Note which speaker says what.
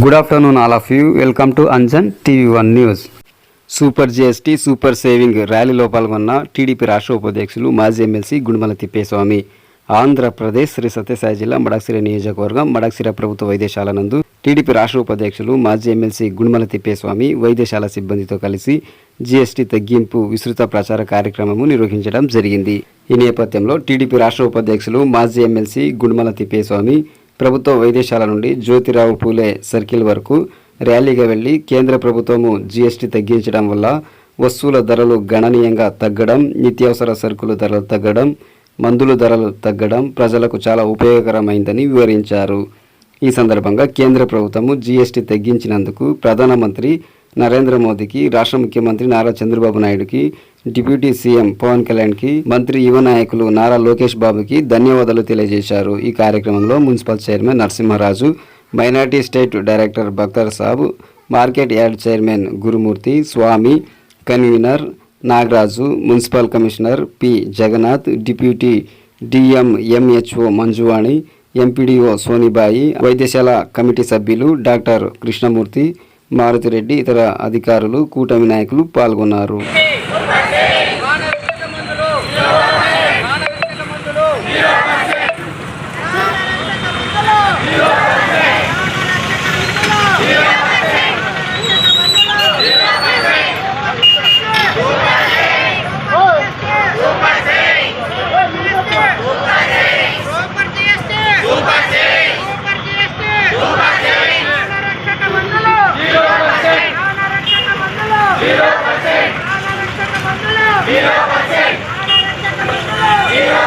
Speaker 1: Good afternoon all of you welcome to Anjan TV one news super GST super saving ర్యాలీలో పాల్గొన్న TDP రాష్ట్ర ఉపాధ్యక్షులు మాజీ MLC Gunamala Thippeswamy. Andhra Pradesh Sri Sathya Sai జిల్లా మడక్సిర నియోజకవర్గం మడక్సిర ప్రభుత్వ వైద్యశాల నందు టీడీపీ రాష్ట్ర ఉపాధ్యక్షులు మాజీ ఎమ్మెల్సీ గుణమల తిప్పేస్వామి వైద్యశాల సిబ్బందితో కలిసి జీఎస్టీ తగ్గింపు విస్తృత ప్రచార కార్యక్రమము నిర్వహించడం జరిగింది. ఈ నేపథ్యంలో టీడీపీ రాష్ట్ర ఉపాధ్యక్షులు మాజీ ఎమ్మెల్సీ గుణమల తిప్పేస్వామి ప్రభుత్వ వైద్యశాల నుండి జ్యోతిరావు పూలే సర్కిల్ వరకు ర్యాలీగా వెళ్ళి కేంద్ర ప్రభుత్వము జీఎస్టీ తగ్గించడం వల్ల వస్తువుల ధరలు గణనీయంగా తగ్గడం నిత్యావసర సరుకుల ధరలు తగ్గడం మందుల ధరలు తగ్గడం ప్రజలకు చాలా ఉపయోగకరమైందని వివరించారు. ఈ సందర్భంగా కేంద్ర ప్రభుత్వము జీఎస్టీ తగ్గించినందుకు ప్రధానమంత్రి నరేంద్ర మోదీకి రాష్ట్ర ముఖ్యమంత్రి నారా చంద్రబాబు నాయుడుకి డిప్యూటీ సీఎం పవన్ కళ్యాణ్కి మంత్రి యువ నాయకులు నారా లోకేష్ బాబుకి ధన్యవాదాలు తెలియజేశారు. ఈ కార్యక్రమంలో municipal chairman Narasimharaju minority state director Bakhtar Sab market yard chairman Gurumurthy Swamy convener Nagaraju municipal commissioner P. Jagannath deputy DM MHO Manjuvani MPDO Sonibai వైద్యశాల కమిటీ సభ్యులు డాక్టర్ కృష్ణమూర్తి మారుతిరెడ్డి ఇతర అధికారులు కూటమి నాయకులు పాల్గొన్నారు. Zero percent zero